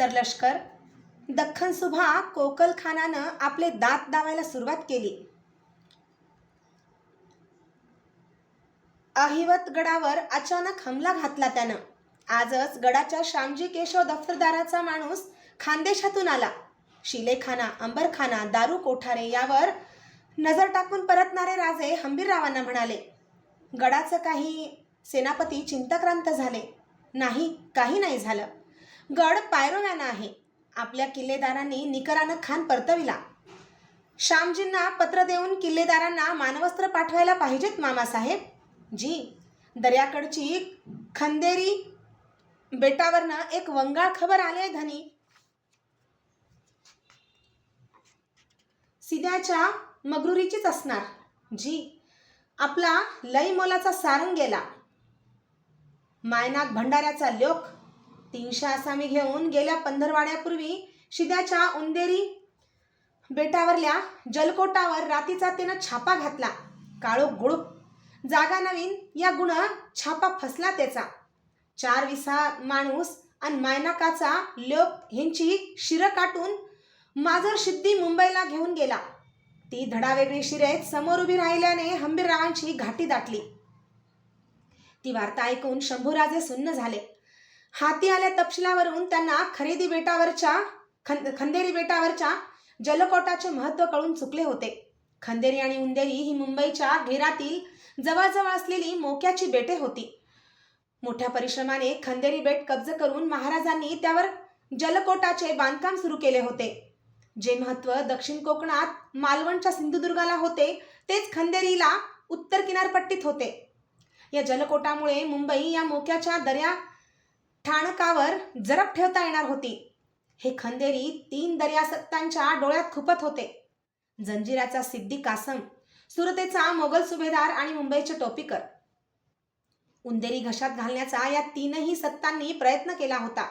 सरलष्कर दख्खन सुभा कोकल खानानं आपले दात दावायला सुरुवात केली. अहिवत गडावर अचानक हमला घातला त्यानं. आजच गडाच्या श्यामजी केशव दफ्तरदाराचा माणूस खानदेशातून आला. शिलेखाना अंबरखाना दारू कोठारे यावर नजर टाकून परतणारे राजे हंबीररावांना म्हणाले गडाचं काही सेनापती चिंताक्रांत झाले. नाही काही नाही झालं. गड पायरोव्यानं आहे. आपल्या किल्लेदारांनी निकरानं खान परतविला. श्यामजींना पत्र देऊन किल्लेदारांना मानवस्त्र पाठवायला पाहिजेत मामासाहेब. जी दर्याकडची खंदेरी बेटावरनं एक वंगाळ खबर आले धनी. सिद्याच्या मगरुरीचीच असणार. जी आपला लई मोलाचा सारंग गेला. मायनाक भंडाऱ्याचा लोक तीनशे आसामी घेऊन गेल्या पंधरवाड्यापूर्वी शिद्याच्या उंदेरी बेटावरल्या जलकोटावर रातीचा त्यानं छापा घातला. काळोख गुळूप जागा नवीन या गुण छापा फसला त्याचा. चार विसा माणूस आणि मायनाकाचा लोक ह्यांची शिरं काटून माजर सिद्धी मुंबईला घेऊन गेला. ती धडावेगळी शिरेत समोर उभी राहिल्याने हंबीररावांची घाटी दाटली. ती वार्ता ऐकून शंभूराजे सुन्न झाले. हाती आल्या तपशिलावरून त्यांना खरेदी बेटावरच्या खं खंदेरी बेटावरच्या जलकोटाचे महत्त्व कळून चुकले होते. खंदेरी आणि उंदेरी ही मुंबईच्या घेरातील जवळजवळ असलेली मोक्याची बेटे होती. मोठ्या परिश्रमाने खंदेरी बेट कब्ज करून महाराजांनी त्यावर जलकोटाचे बांधकाम सुरू केले होते. जे महत्त्व दक्षिण कोकणात मालवणच्या सिंधुदुर्गाला होते तेच खंदेरीला उत्तर किनारपट्टीत होते. या जलकोटामुळे मुंबई या मोक्याच्या दर्या ठाणकावर जरब ठेवता येणार होती. हे खंदेरी तीन दर्यासत्तांच्या डोळ्यात खुपत होते. जंजिराचा सिद्दी कासम सुरतेचा मोगल सुभेदार आणि मुंबईचे टोपीकर. उंदेरी घशात घालण्याचा या तीनही सत्तांनी प्रयत्न केला होता.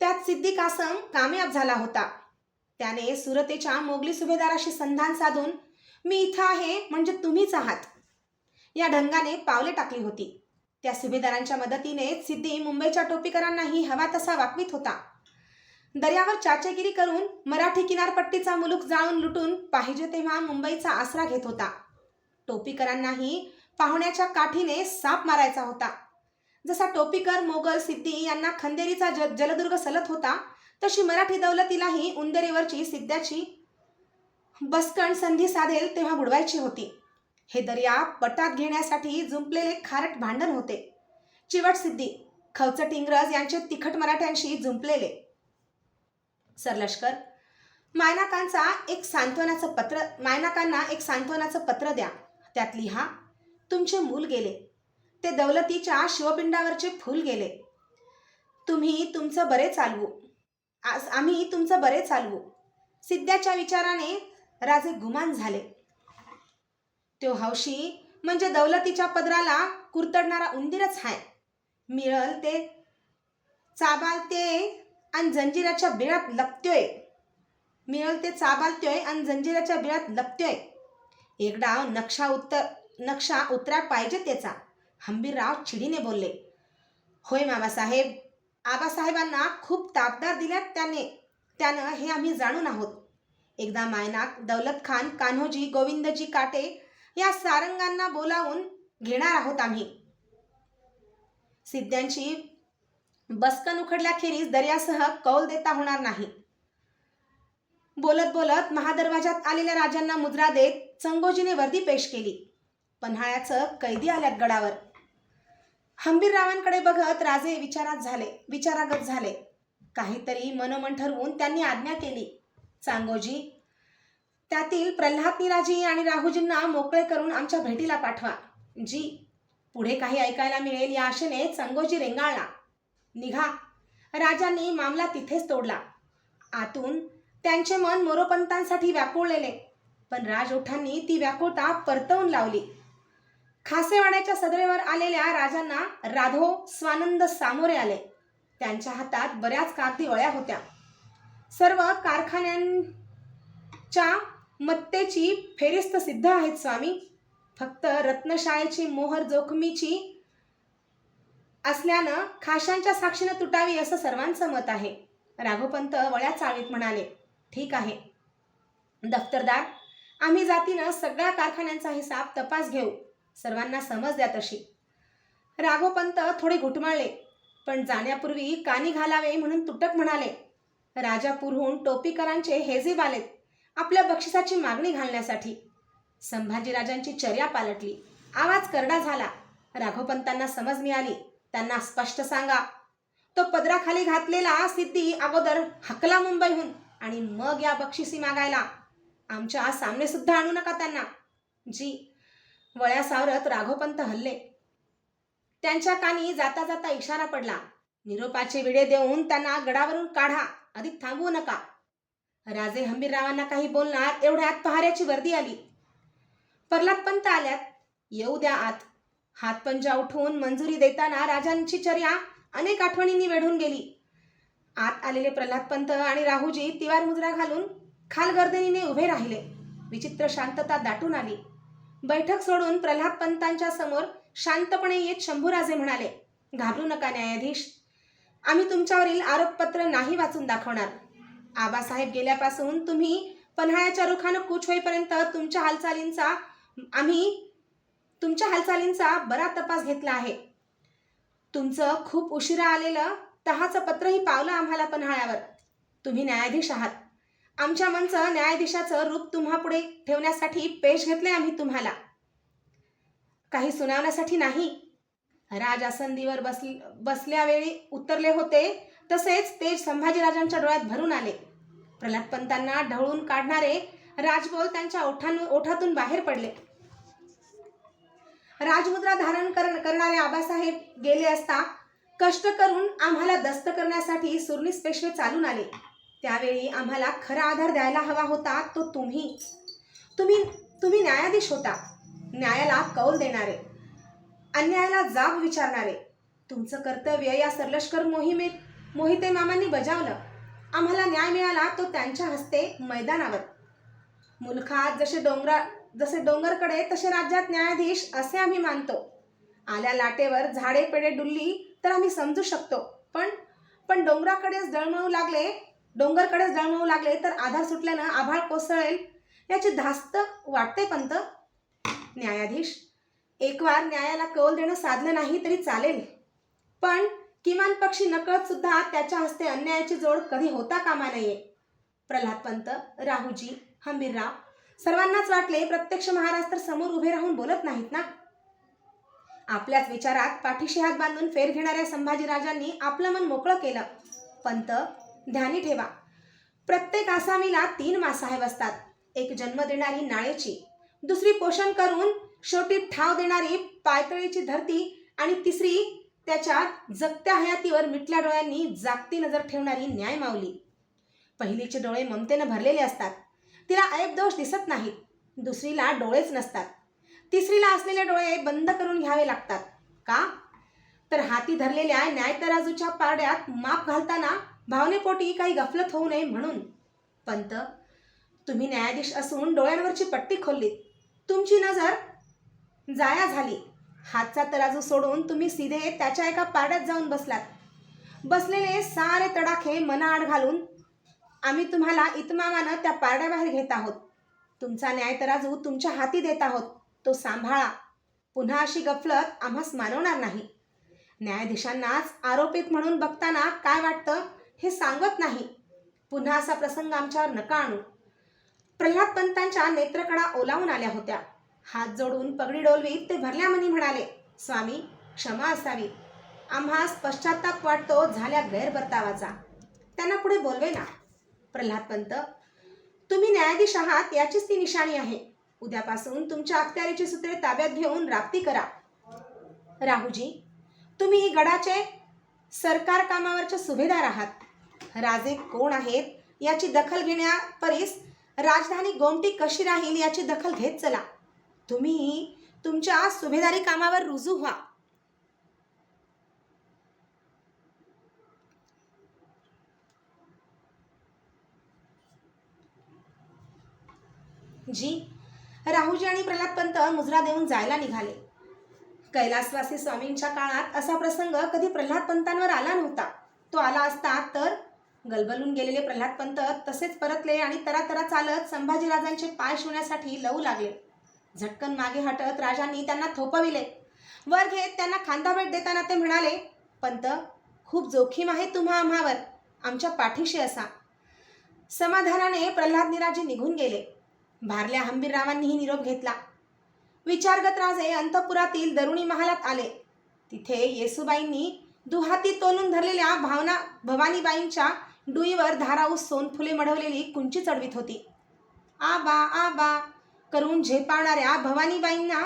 त्यात सिद्दी कासम कामयाब झाला होता. त्याने सुरतेच्या मोगली सुभेदाराशी संधान साधून मी इथं आहे म्हणजे तुम्हीच आहात. या ढंगाने पावले टाकली होती. त्या सुभेदारांच्या मदतीने सिद्धी मुंबईच्या टोपीकरांनाही हवा तसा वाकवीत होता. दर्यावर चाचेगिरी करून मराठी किनारपट्टीचा मुलूक जाळून लुटून पाहिजे तेव्हा मुंबईचा आसरा घेत होता. टोपीकरांनाही पाहुण्याच्या काठीने साप मारायचा होता. जसा टोपीकर मोगल सिद्धी यांना खंदेरीचा ज जलदुर्ग सलत होता तशी मराठी दौलतीलाही उंदेरीवरची सिद्ध्याची बसकण संधी साधेल तेव्हा बुडवायची होती. हे दर्या पटात घेण्यासाठी जुंपलेले खारट भांडण होते. चिवट सिद्धी खवचट इंग्रज यांचे तिखट मराठ्यांशी जुंपलेले. सरलष्कर मायनाकांचा एक सांत्वनाचं पत्र मायनाकांना एक सांत्वनाचं पत्र द्या. त्यात लिहा तुमचे मूल गेले. ते दौलतीच्या शिवपिंडावरचे फूल गेले. तुम्ही तुमचं बरे चालवू. आज आम्ही तुमचं बरे चालवू. सिद्ध्याच्या विचाराने राजे गुमान झाले. तो हौशी म्हणजे दौलतीच्या पदराला कुरतडणारा उंदीरच हाय. मिळल ते चाबालते आणि जंजिराच्या बिळात लपतोय. मिळल ते चाबालतोय आणि जंजिराच्या बिळात लपतोय. एक डाव नक्षा उत्तर नक्षा उतरा पाहिजे त्याचा. हंबीरराव चिडीने बोलले होय मामासाहेब आबासाहेबांना खूप ताकदार दिल्यात त्याने. त्यानं हे आम्ही जाणून आहोत. एकदा मायनाक दौलत खान कान्होजी गोविंदजी काटे या सारंगांना बोलावून घेणार आहोत आम्ही. सिद्ध्यांची बसकन उखडल्याखेरीज दर्यासह कौल देता होणार नाही. बोलत बोलत महादरवाजात आलेल्या राजांना मुद्रा देत चंगोजीने वर्दी पेश केली. पन्हाळ्याचं कैदी आल्यात गडावर. हंबीररावांकडे बघत राजे विचारात झाले विचारागत झाले. काहीतरी मनोमन ठरवून त्यांनी आज्ञा केली. चांगोजी त्यातील प्रल्हाद निराजी आणि राहुजींना मोकळे करून आमच्या भेटीला पाठवा. जी पुढे काही ऐकायला मिळेल या आशेने संगोजी रेंगाळला. निघा. राजांनी मामला तिथेच तोडला. आतून त्यांचे मन मोरोपंतांसाठी व्याकुळलेले. पण राजओठांनी ती व्याकुळता परतवून लावली. खासेवाड्याच्या सदरेवर आलेल्या राजांना राधो स्वानंद सामोरे आले. त्यांच्या हातात बऱ्याच कागदी वळ्या होत्या. सर्व कारखान्यांच्या मत्तेची फेरिस्त सिद्ध आहेत स्वामी. फक्त रत्नशाळेची मोहर जोखमीची असल्यानं खाशांच्या साक्षीनं तुटावी असं सर्वांचं मत आहे. राघवपंत वळ्या चाळीत म्हणाले ठीक आहे. दफ्तरदार आम्ही जातीनं सगळ्या कारखान्यांचा हिसाब तपास घेऊ. सर्वांना समज द्या तशी. राघवपंत थोडे घुटमाळले पण जाण्यापूर्वी कानी घालावे म्हणून तुटक म्हणाले. राजापूरहून टोपीकरांचे हेजीब आलेत. आपल्या बक्षिसाची मागणी घालण्यासाठी. संभाजीराजांची चर्या पालटली. आवाज करडा झाला. राघोपंतांना समज मिळाली. त्यांना स्पष्ट सांगा. तो पदराखाली घातलेला सिद्धी अगोदर हकला मुंबईहून आणि मग या बक्षिसी मागायला. आमच्या सामने सुद्धा आणू नका त्यांना. जी. वळ्या सावरत राघोपंत हल्ले. त्यांच्या कानी जाता जाता इशारा पडला. निरोपाचे विडे देऊन त्यांना गडावरून काढा. अधिक थांबवू नका. राजे हंबीररावांना काही बोलणार एवढ्यात पहाऱ्याची वर्दी आली. प्रल्हादपंत आल्यात. येऊ द्या आत. हातपंजा उठवून मंजुरी देताना राजांची चर्या अनेक आठवणींनी वेढून गेली. आत आलेले प्रल्हादपंत आणि राहूजी तिवार मुद्रा घालून खालगर्दनीने उभे राहिले. विचित्र शांतता दाटून आली. बैठक सोडून प्रल्हादपंतांच्या समोर शांतपणे येत शंभूराजे म्हणाले घाबरू नका न्यायाधीश. आम्ही तुमच्यावरील आरोपपत्र नाही वाचून दाखवणार. आबासाहेब गेल्यापासून तुम्ही पन्हाळ्याच्या रुखानं कूच होईपर्यंत तुमच्या हालचालींचा आम्ही तुमच्या हालचालींचा बरा तपास घेतला आहे. तुमचं खूप उशिरा आलेलं तहाचं पत्रही पावलं आम्हाला पन्हाळ्यावर. तुम्ही न्यायाधीश आहात. आमच्या मनचं न्यायाधीशाचं रूप तुम्हापुढे ठेवण्यासाठी पेश घेतले आम्ही तुम्हाला. काही सुनावण्यासाठी नाही. राजासंदीवर बस बसल्यावेळी उतरले होते. तसेच ते संभाजीराजांच्या डोळ्यात भरून आले. प्रल्हादपंतांना ढवळून काढणारे राजबोल त्यांच्या ओठां ओठातून बाहेर पडले. राजमुद्रा धारण करण करणारे आबासाहेब गेले असता कष्ट करून आम्हाला दस्त करण्यासाठी सुरनीस पेशवे चालून आले. त्यावेळी आम्हाला खरा आधार द्यायला हवा होता तो तुम्ही. तुम्ही तुम्ही न्यायाधीश होता. न्यायाला कौल देणारे. अन्यायाला जाब विचारणारे. तुमचं कर्तव्य या सरलष्कर मोहिमेत मोहिते मामांनी बजावलं. आम्हाला न्याय मिळाला तो त्यांच्या हस्ते मैदानावर. मुलखात जसे डोंगरा जसे डोंगरकडे तसे राज्यात न्यायाधीश असे आम्ही मानतो. आल्या लाटेवर झाडे पेडे डुलली तर आम्ही समजू शकतो. पण पण डोंगराकडेच डळमळू लागले डोंगरकडेच डळमळू लागले तर आधार सुटल्यानं आभाळ कोसळेल याची धास्त वाटते पंत. न्यायाधीश एक वार न्यायाला कौल देणं साधलं नाही तरी चालेल. पण किमान पक्षी नकळत सुद्धा त्याच्या हस्ते अन्यायाची जोड कधी होता कामा नये. प्रल्हादपंत राहूजी हंबीरराव सर्वांनाच वाटले प्रत्यक्ष महाराज तर समोर उभे राहून बोलत नाहीत ना? आपल्याच विचारात पाठीशी हात बांधून फेर घेणाऱ्या संभाजीराजांनी आपलं मन मोकळं केलं. पंत ध्यानी ठेवा. प्रत्येक आसामीला तीन मासाहेब असतात. एक जन्म देणारी नाळेची दुसरी पोषण करून शेवटी ठाव देणारी पायतळीची धरती आणि तिसरी त्याच्या जगत्या हयातीवर मिटल्या डोळ्यांनी जागती नजर ठेवणारी न्याय मावली पहिलीचे डोळे ममतेनं भरलेले असतात. तिला ऐब दोष दिसत नाहीत. दुसरीला डोळेच नसतात. तिसरीला असलेले डोळे बंद करून घ्यावे लागतात. का? तर हाती धरलेल्या न्यायतराजूच्या पारड्यात माप घालताना भावनेपोटी काही गफलत होऊ नये म्हणून. पंत तुम्ही न्यायाधीश असून डोळ्यांवरची पट्टी खोललीत. तुमची नजर जाया झाली. हातचा तराजू सोडून तुम्ही सीधे त्याच्या एका पारड्यात जाऊन बसलात. बसलेले सारे तडाखे मनाआड घालून आम्ही तुम्हाला इतमामानं त्या पारड्याबाहेर घेत आहोत. तुमचा न्याय तराजू तुमच्या हाती देत आहोत. तो सांभाळा. पुन्हा अशी गफलत आम्हास मानवणार नाही. न्यायाधीशांनाच आरोपित म्हणून बघताना काय वाटतं हे सांगत नाही. पुन्हा असा प्रसंग आमच्यावर नका आणू. प्रल्हादपंतांच्या नेत्रकडा ओलावून आल्या होत्या. हात जोडून पगडी डोलवीत ते भरल्या मनी म्हणाले स्वामी क्षमा असावी. आम्हास पश्चाताप वाटतो झाल्या गैरबर्तावाचा त्यांना पुढे बोलवे ना प्रल्हादपंत तुम्ही न्यायाधीश आहात याचीच ती निशाणी आहे. उद्यापासून तुमच्या अखत्यारीची सूत्रे ताब्यात घेऊन राप्ती करा. राहूजी तुम्ही गडाचे सरकार कामावरचे सुभेदार आहात. राजे कोण आहेत याची दखल घेण्यापरीस राजधानी गोमटी कशी राहील याची दखल घेत चला. तुम्ही तुमच्या सुभेदारी कामावर रुजू व्हा. जी राहुजी आणि प्रल्हादपंत मुजरा देऊन जायला निघाले. कैलासवासी स्वामींच्या काळात असा प्रसंग कधी प्रल्हादपंतांवर आला नव्हता. तो आला असता तर गलबलून गेलेले प्रल्हाद पंत तसेच परतले आणि तरातरा चालत संभाजीराजांचे पाय शिवण्यासाठी लवू लागले. झटकन मागे हटत राजांनी त्यांना थोपविले. वर घेत त्यांना खांदाभेट देताना ते म्हणाले पंत खूप जोखीम आहे तुम्हा आम्हावर. आमच्या पाठीशी असा. समाधानाने प्रल्हाद निराजे निघून गेले. भारल्या हंबीररावांनीही निरोप घेतला. विचारगत राजे अंतपुरातील दरुणी महालात आले. तिथे येसुबाईंनी दुहाती तोलून धरलेल्या भावना भवानीबाईंच्या डुईवर धाराऊस सोनफुले मढवलेली कुंची चढवीत होती. आबा आबा करून झेपावणाऱ्या भवानीबाईंना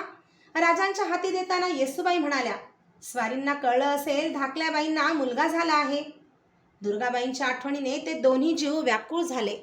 राजांच्या हाती देताना येसुबाई म्हणाल्या स्वारींना कळलं असेल धाकल्याबाईंना मुलगा झाला आहे. दुर्गाबाईंच्या आठवणीने ते दोन्ही जीव व्याकुळ झाले.